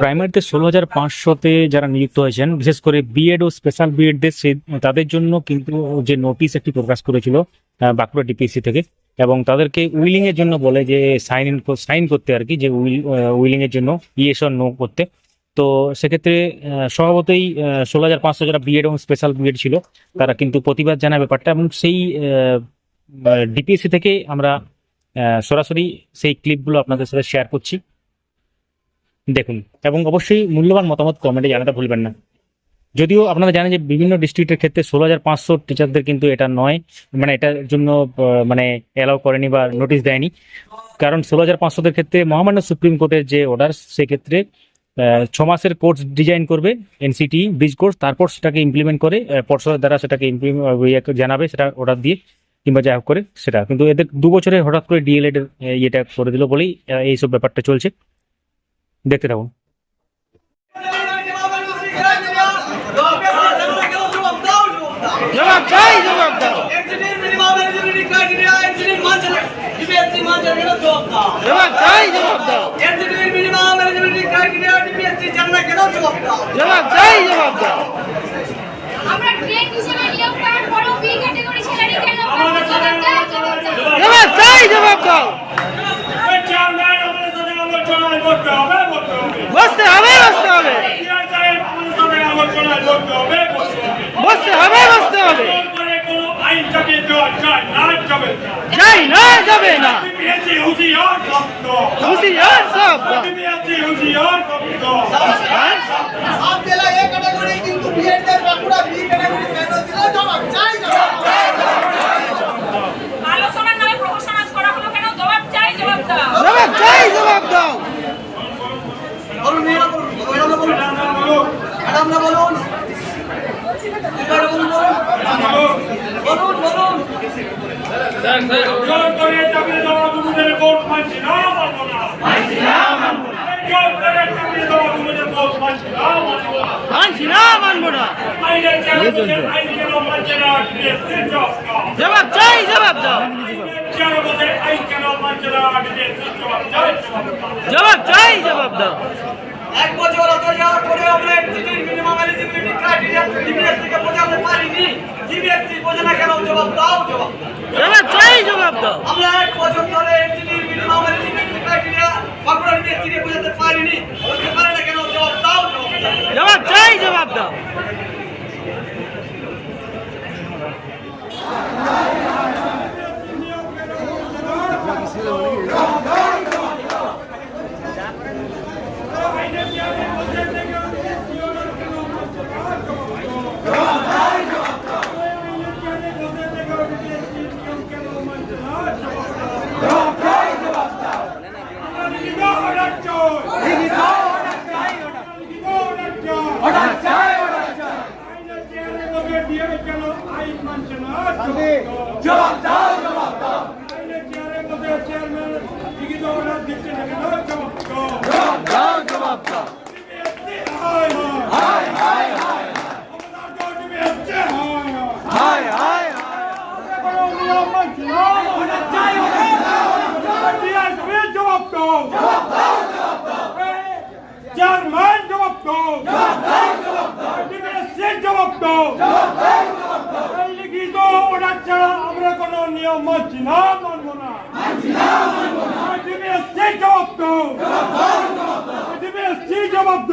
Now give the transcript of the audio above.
প্রাইমারিতে ষোলো হাজার পাঁচশোতে যারা নিযুক্ত হয়েছেন, বিশেষ করে বিএড ও স্পেশাল বিএডদের সে তাদের জন্য কিন্তু যে নোটিশ একটি প্রকাশ করেছিল বাঁকুড়া ডিপিএসসি থেকে। এবং তাদেরকে উইলিং এর জন্য বলে যে সাইন ইন সাইন করতে আর কি, যে উইল এর জন্য ইয়েস নো করতে। তো সেক্ষেত্রে স্বভাবতই ষোলো হাজার পাঁচশো যারা বিএড এবং স্পেশাল বিএড ছিল, তারা কিন্তু প্রতিবাদ জানায় ব্যাপারটা। এবং সেই ডিপিএসসি থেকে আমরা সরাসরি সেই ক্লিপগুলো আপনাদের সাথে শেয়ার করছি। দেখুন, এবং অবশ্যই মূল্যবান মতামত কমেন্টে জানাতে ভুলবেন না। যদিও আপনারা জানেন যে বিভিন্ন ডিস্ট্রিক্টের ক্ষেত্রে ষোলো হাজার পাঁচশো টিচারদের কিন্তু এটা নয় মানে এটার জন্য মানে অ্যালাউ করেনি বা নোটিশ দেয়নি। কারণ ষোলো হাজার পাঁচশোদের ক্ষেত্রে মহামান্য সুপ্রিম কোর্টের যে অর্ডার সেক্ষেত্রে ছ মাসের কোর্স ডিজাইন করবে এনসিটি ব্রিজ কোর্স তারপর সেটাকে ইমপ্লিমেন্ট করে পর্ষদের দ্বারা সেটাকে ইমপ্লিমেন্ট ইয়ে জানাবে, সেটা অর্ডার দিয়ে। কিংবা যা হোক করে সেটা। কিন্তু এদের দু বছরে হঠাৎ করে ডিএলএড এর ইয়েটা করে দিল বলেই এইসব ব্যাপারটা চলছে। দেখতে থাকুন। জবাব দাও জবাব দাও। দাও বসতে হবে বসতে হবে বসতে হবে বসতে হবে যাই না যাবে না হুশিয়ার সব হুশিয়ার সব জেলায় ক্যাটাগরি কিন্তু বিএড বাঁকুড়া বি জোর করে চাপিয়ে দেওয়া তোমাদের ভোট মানছি না মানবো না। মানছি না মানবো না। জোর করে চাপিয়ে দেওয়া তোমাদের ভোট মানছি না মানবো না। মানছি না মানবো না। আইনের চেয়ারম্যান আইন কেন মানছে না জবাব চাই জবাব দাও। চেয়ারম্যান আইন কেন মানছে না জবাব চাই জবাব দাও। জবাব চাই জবাব দাও। এক বছর অত্যাচার করে আমরা মিনিমাম এলিজিবিলিটি ক্রাইটেরিয়া থেকে বোঝাতে পারিনি। ডিবিএসসি বোঝে না কেন জবাব দাও জবাব জবাব চাই জবাব দাও। আমরা এক বছর ধরে এনসিটির মিনিমাম এলিজিবিলিটি ক্রাইটেরিয়া বাঁকুড়া কে বোঝাতে জবাব দাও জবাব দাও জবাব দাও জবাব দাও হায় হায় হায় হায় হায় জবাব দাও জবাব দাও জবাব দাও জবাব দাও জবাব দাও নিয়ম মানছি না। মানবো না। জবাব দাও। জবাব দাও।